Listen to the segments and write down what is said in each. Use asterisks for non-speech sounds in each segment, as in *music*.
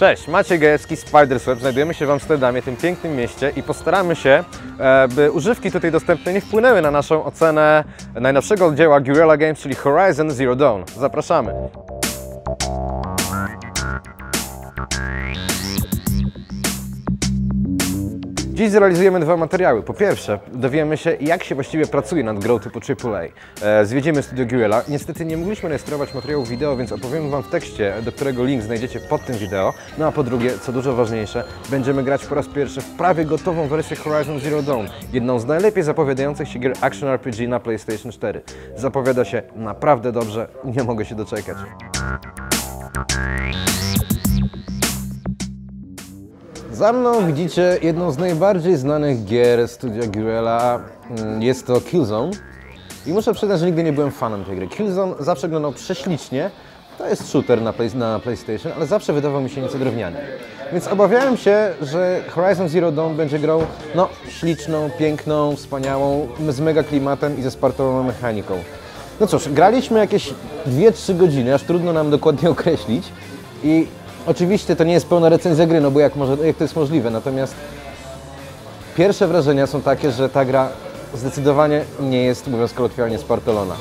Cześć, Maciej Gajecki z Spidersweb. Znajdujemy się w Amsterdamie, tym pięknym mieście i postaramy się, e, by używki tutaj dostępne nie wpłynęły na naszą ocenę najnowszego dzieła Guerrilla Games, czyli Horizon Zero Dawn. Zapraszamy. Dziś zrealizujemy dwa materiały. Po pierwsze, dowiemy się, jak się właściwie pracuje nad grą typu AAA. E, zwiedzimy studio Guerrilla. Niestety nie mogliśmy rejestrować materiałów wideo, więc opowiem Wam w tekście, do którego link znajdziecie pod tym wideo. No a po drugie, co dużo ważniejsze, będziemy grać po raz pierwszy w prawie gotową wersję Horizon Zero Dawn. Jedną z najlepiej zapowiadających się gier Action RPG na PlayStation 4. Zapowiada się naprawdę dobrze, nie mogę się doczekać. Za mną widzicie jedną z najbardziej znanych gier studia Guerrilla. Mm, Jest to Killzone. I muszę przyznać, że nigdy nie byłem fanem tej gry. Killzone zawsze wyglądał prześlicznie. To jest shooter na, play, na PlayStation, ale zawsze wydawał mi się nieco drewniany. Więc obawiałem się, że Horizon Zero Dawn będzie grą no, śliczną, piękną, wspaniałą, z mega klimatem i ze sportową mechaniką. No cóż, graliśmy jakieś 2-3 godziny, aż trudno nam dokładnie określić. I oczywiście to nie jest pełna recenzja gry, no bo jak, może, jak to jest możliwe, natomiast pierwsze wrażenia są takie, że ta gra zdecydowanie nie jest, mówiąc kolokwialnie, spartolona.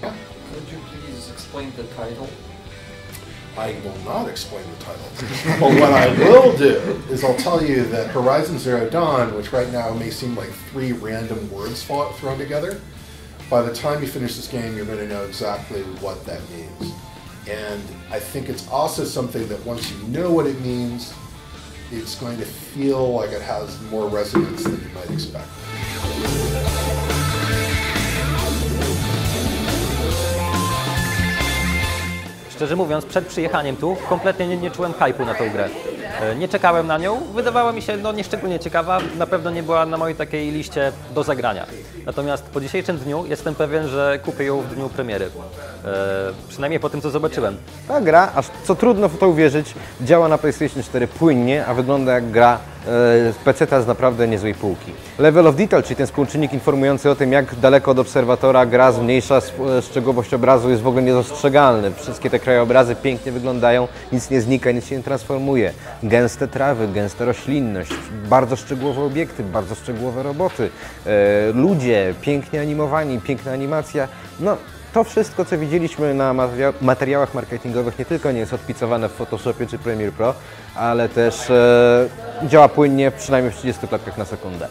Could you please explain the title? I will not explain the title. *laughs* but what I will do is I'll tell you that Horizon Zero Dawn, which right now may seem like three random words thrown together, by the time you finish this game, you're going to know exactly what that means. And I think it's also something that once you know what it means, it's going to feel like it has more resonance than you might expect. Szczerze mówiąc, przed przyjechaniem tu kompletnie nie, nie czułem hypu na tą grę. E, Nie czekałem na nią, wydawała mi się no, nieszczególnie ciekawa, na pewno nie była na mojej takiej liście do zagrania. Natomiast po dzisiejszym dniu jestem pewien, że kupię ją w dniu premiery. E, przynajmniej po tym, co zobaczyłem. Ta gra, aż co trudno w to uwierzyć, działa na PlayStation 4 płynnie, a wygląda jak gra e, z PC z naprawdę niezłej półki. Level of Detail, czyli ten współczynnik informujący o tym, jak daleko od obserwatora gra zmniejsza e, szczegółowość obrazu, jest w ogóle niedostrzegalny. Wszystkie te krajobrazy pięknie wyglądają, nic nie znika, nic się nie transformuje. Gęste trawy, gęsta roślinność, bardzo szczegółowe obiekty, bardzo szczegółowe roboty, e, ludzie pięknie animowani, piękna animacja. No, to wszystko, co widzieliśmy na materia- materiałach marketingowych, nie tylko nie jest odpicowane w Photoshopie czy Premiere Pro, ale też e, działa płynnie, przynajmniej w 30 klatkach na sekundę.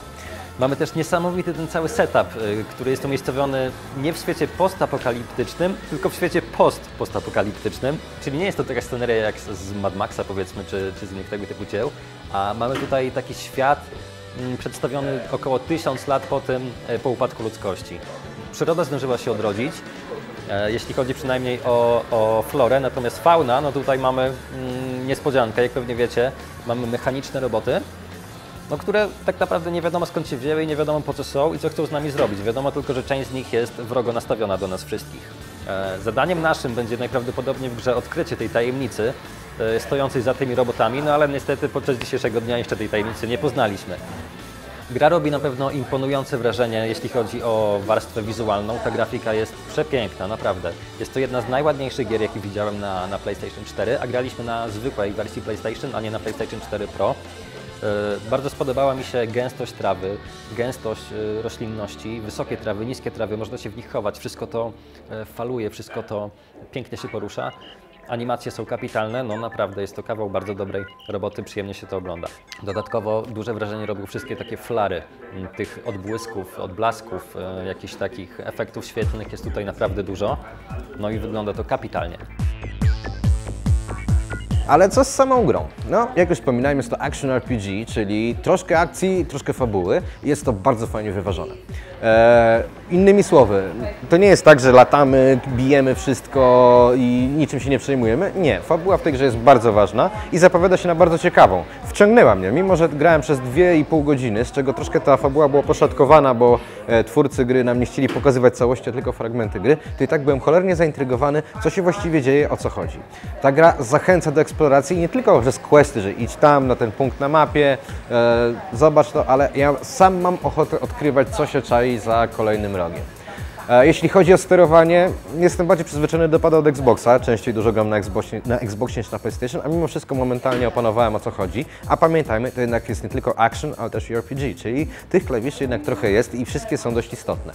Mamy też niesamowity ten cały setup, y, który jest umiejscowiony nie w świecie postapokaliptycznym, tylko w świecie post-postapokaliptycznym. Czyli nie jest to taka sceneria jak z- Mad Maxa powiedzmy, czy, czy z innych tego typu dzieł, a mamy tutaj taki świat mm, przedstawiony około tysiąc lat po tym, e, po upadku ludzkości. Przyroda zdążyła się odrodzić, e, jeśli chodzi przynajmniej o, o florę, natomiast fauna, no tutaj mamy mm, niespodziankę, jak pewnie wiecie, mamy mechaniczne roboty, no, które tak naprawdę nie wiadomo skąd się wzięły i nie wiadomo po co są i co chcą z nami zrobić. Wiadomo tylko, że część z nich jest wrogo nastawiona do nas wszystkich. E, zadaniem naszym będzie najprawdopodobniej w grze odkrycie tej tajemnicy e, stojącej za tymi robotami, no ale niestety podczas dzisiejszego dnia jeszcze tej tajemnicy nie poznaliśmy. Gra robi na pewno imponujące wrażenie, jeśli chodzi o warstwę wizualną. Ta grafika jest przepiękna, naprawdę. Jest to jedna z najładniejszych gier, jakie widziałem na, na PlayStation 4, a graliśmy na zwykłej wersji PlayStation, a nie na PlayStation 4 Pro. E, Bardzo spodobała mi się gęstość trawy, gęstość e, roślinności, wysokie trawy, niskie trawy, można się w nich chować. Wszystko to e, faluje, wszystko to pięknie się porusza. Animacje są kapitalne, no naprawdę jest to kawał bardzo dobrej roboty, przyjemnie się to ogląda. Dodatkowo duże wrażenie robią wszystkie takie flary, tych odbłysków, odblasków, jakichś takich efektów świetlnych jest tutaj naprawdę dużo. No i wygląda to kapitalnie. Ale co z samą grą? No, jak już wspominałem, jest to Action RPG, czyli troszkę akcji, troszkę fabuły jest to bardzo fajnie wyważone. E, innymi słowy, to nie jest tak, że latamy, bijemy wszystko i niczym się nie przejmujemy. Nie, fabuła w tej grze jest bardzo ważna i zapowiada się na bardzo ciekawą. Wciągnęła mnie, mimo że grałem przez 2,5 godziny, z czego troszkę ta fabuła była poszatkowana, bo e, twórcy gry nam nie chcieli pokazywać całości, a tylko fragmenty gry, to i tak byłem cholernie zaintrygowany, co się właściwie dzieje, o co chodzi. Ta gra zachęca do eksploracji nie tylko przez questy, że idź tam, na ten punkt na mapie, e, zobacz to, ale ja sam mam ochotę odkrywać, co się czai za kolejnym rogiem. E, Jeśli chodzi o sterowanie, jestem bardziej przyzwyczajony do pada od Xboxa, częściej dużo gram na Xboxie, na Xboxie niż na PlayStation, a mimo wszystko momentalnie opanowałem o co chodzi. A pamiętajmy, to jednak jest nie tylko action, ale też RPG, czyli tych klawiszy jednak trochę jest i wszystkie są dość istotne.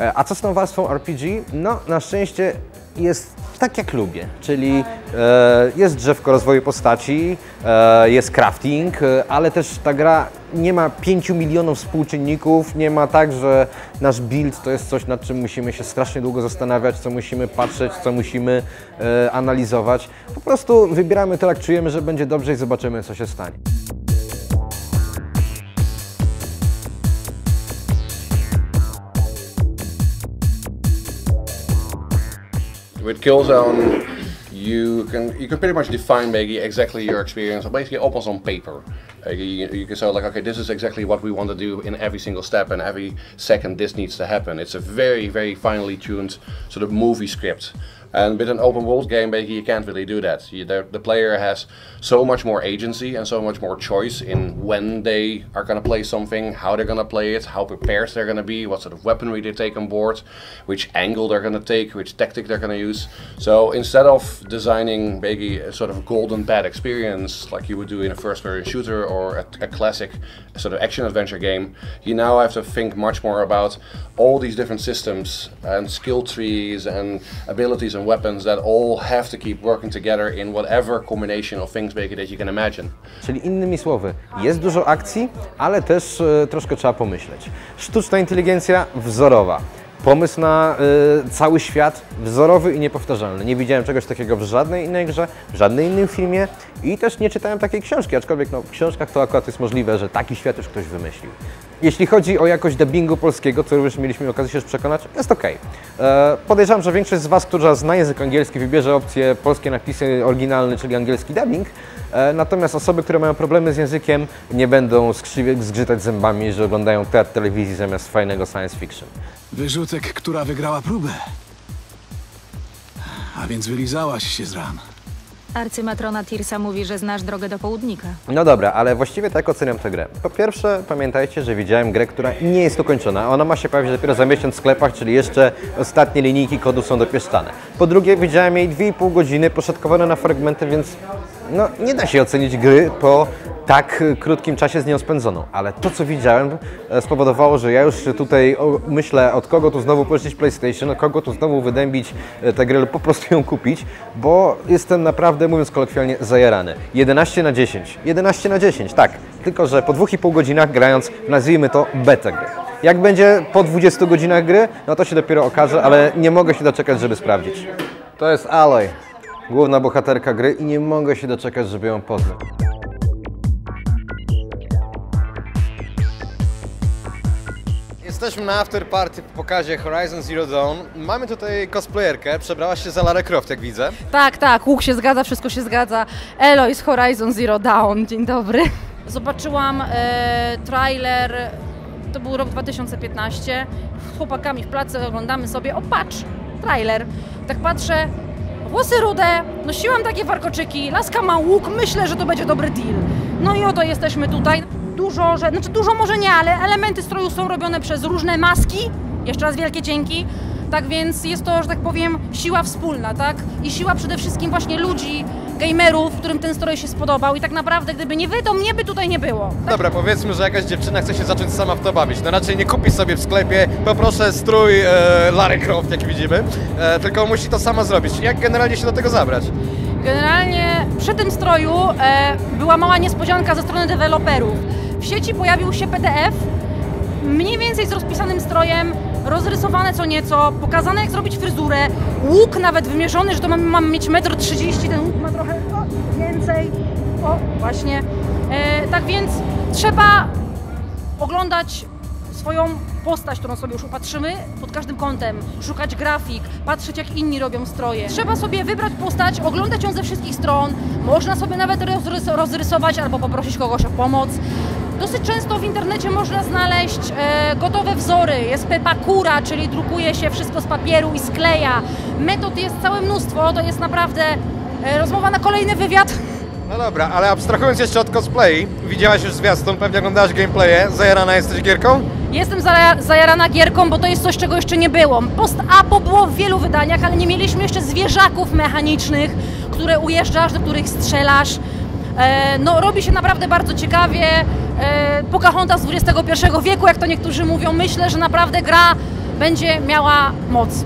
E, A co z tą warstwą RPG? No, na szczęście jest tak jak lubię, czyli e, jest drzewko rozwoju postaci, e, jest crafting, e, ale też ta gra nie ma 5 milionów współczynników, nie ma tak, że nasz build to jest coś, nad czym musimy się strasznie długo zastanawiać, co musimy patrzeć, co musimy e, analizować. Po prostu wybieramy to, jak czujemy, że będzie dobrze i zobaczymy, co się stanie. With Killzone, you can you can pretty much define maybe exactly your experience, or basically almost on paper. Uh, you, you can say like, okay, this is exactly what we want to do in every single step, and every second this needs to happen. It's a very very finely tuned sort of movie script. And with an open world game, basically, you can't really do that. You, the, the player has so much more agency and so much more choice in when they are going to play something, how they're going to play it, how prepared they're going to be, what sort of weaponry they take on board, which angle they're going to take, which tactic they're going to use. So instead of designing maybe a sort of golden bad experience like you would do in a first-person shooter or a, a classic sort of action adventure game, you now have to think much more about all these different systems and skill trees and abilities and weapons that all have to keep working together in whatever combination of things that you can imagine. Czyli innymi słowy, jest dużo akcji, ale też e, troszkę trzeba pomyśleć. Sztuczna inteligencja wzorowa. Pomysł na e, cały świat wzorowy i niepowtarzalny. Nie widziałem czegoś takiego w żadnej innej grze, w żadnym innym filmie i też nie czytałem takiej książki, aczkolwiek no, w książkach to akurat jest możliwe, że taki świat już ktoś wymyślił. Jeśli chodzi o jakość dubbingu polskiego, co również mieliśmy okazję się przekonać, jest ok. Podejrzewam, że większość z Was, która zna język angielski, wybierze opcję polskie napisy oryginalne, czyli angielski dubbing. E, Natomiast osoby, które mają problemy z językiem, nie będą zgrzytać zębami, że oglądają teatr telewizji zamiast fajnego science fiction. Wyrzutek, która wygrała próbę. A więc wylizałaś się z ran. Arcymatrona Tirsa mówi, że znasz drogę do południka. No dobra, ale właściwie tak oceniam tę grę. Po pierwsze, pamiętajcie, że widziałem grę, która nie jest ukończona. Ona ma się pojawić dopiero za miesiąc w sklepach, czyli jeszcze ostatnie linijki kodu są dopieszczane. Po drugie, widziałem jej 2,5 godziny poszatkowane na fragmenty, więc no, nie da się ocenić gry po tak y, krótkim czasie z nią spędzoną. Ale to, co widziałem, e, spowodowało, że ja już tutaj myślę, od kogo tu znowu pożyczyć PlayStation, od kogo tu znowu wydębić e, tę grę lub po prostu ją kupić, bo jestem naprawdę, mówiąc kolokwialnie, zajarany. 11 na 10. 11 na 10, tak. Tylko, że po 2,5 godzinach grając, nazwijmy to beta gry. Jak będzie po 20 godzinach gry, no to się dopiero okaże, ale nie mogę się doczekać, żeby sprawdzić. To jest Aloy, główna bohaterka gry i nie mogę się doczekać, żeby ją poznać. Jesteśmy na after party po pokazie Horizon Zero Dawn. Mamy tutaj cosplayerkę, przebrałaś się za Lara Croft, jak widzę. Tak, tak, łuk się zgadza, wszystko się zgadza. Eloy z Horizon Zero Dawn, dzień dobry. Zobaczyłam e, trailer, to był rok 2015, z chłopakami w pracy oglądamy sobie, o patrz, trailer. Tak patrzę, włosy rude, nosiłam takie warkoczyki, laska ma łuk, myślę, że to będzie dobry deal. No i oto jesteśmy tutaj. Dużo, że, znaczy dużo może nie, ale elementy stroju są robione przez różne maski. Jeszcze raz wielkie dzięki. Tak więc jest to, że tak powiem, siła wspólna, tak? I siła przede wszystkim właśnie ludzi, gamerów, którym ten stroj się spodobał. I tak naprawdę, gdyby nie wy, to mnie by tutaj nie było. Dobra, powiedzmy, że jakaś dziewczyna chce się zacząć sama w to bawić. No raczej nie kupi sobie w sklepie, poproszę strój e, Lara Croft, jak widzimy, e, tylko musi to sama zrobić. Jak generalnie się do tego zabrać? Generalnie przy tym stroju e, była mała niespodzianka ze strony deweloperów. W sieci pojawił się PDF, mniej więcej z rozpisanym strojem, rozrysowane co nieco, pokazane jak zrobić fryzurę, łuk nawet wymierzony, że to mamy, mamy mieć 1,30 m, ten łuk ma trochę o, więcej. O, właśnie. E, tak więc trzeba oglądać swoją postać, którą sobie już upatrzymy pod każdym kątem, szukać grafik, patrzeć jak inni robią stroje. Trzeba sobie wybrać postać, oglądać ją ze wszystkich stron, można sobie nawet rozrys- rozrysować albo poprosić kogoś o pomoc. Dosyć często w internecie można znaleźć e, gotowe wzory. Jest pepakura, czyli drukuje się wszystko z papieru i skleja. Metod jest całe mnóstwo, to jest naprawdę e, rozmowa na kolejny wywiad. No dobra, ale abstrahując jeszcze od cosplay, widziałaś już zwiastun, pewnie oglądałaś gameplaye, zajarana jesteś gierką? Jestem zaja- zajarana gierką, bo to jest coś, czego jeszcze nie było. Post-apo było w wielu wydaniach, ale nie mieliśmy jeszcze zwierzaków mechanicznych, które ujeżdżasz, do których strzelasz. E, no, robi się naprawdę bardzo ciekawie. E, Pocahontas XXI wieku, jak to niektórzy mówią, myślę, że naprawdę gra będzie miała moc.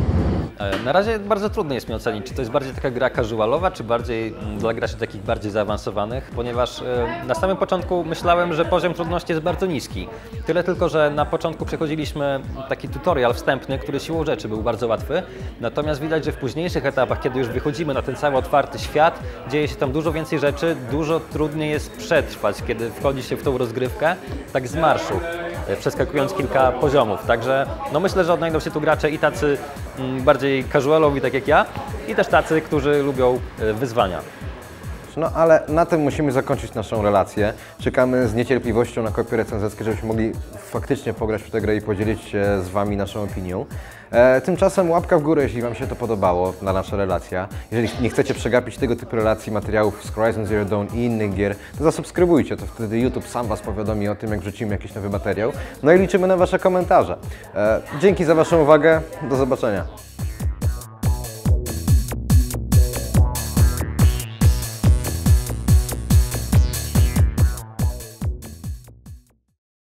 E, Na razie bardzo trudno jest mi ocenić, czy to jest bardziej taka gra casualowa, czy bardziej mm, dla graczy takich bardziej zaawansowanych, ponieważ e, na samym początku myślałem, że poziom trudności jest bardzo niski. Tyle tylko, że na początku przechodziliśmy taki tutorial wstępny, który siłą rzeczy był bardzo łatwy, natomiast widać, że w późniejszych etapach, kiedy już wychodzimy na ten cały otwarty świat, dzieje się tam dużo więcej rzeczy, dużo trudniej jest przetrwać, kiedy wchodzi się w tą rozgrywkę, tak z marszu, przeskakując kilka poziomów. Także no myślę, że odnajdą się tu gracze i tacy mm, bardziej casualowi, tak jak ja, i też tacy, którzy lubią e, No ale na tym musimy zakończyć naszą relację. Czekamy z niecierpliwością na kopie recenzentkę, żebyśmy mogli faktycznie pograć w tę grę i podzielić się z Wami naszą opinią. E, tymczasem łapka w górę, jeśli Wam się to podobało, na nasza relacja. Jeżeli nie chcecie przegapić tego typu relacji, materiałów z Horizon Zero Dawn i innych gier, to zasubskrybujcie, to wtedy YouTube sam Was powiadomi o tym, jak wrzucimy jakiś nowy materiał. No i liczymy na Wasze komentarze. E, dzięki za Waszą uwagę, do zobaczenia.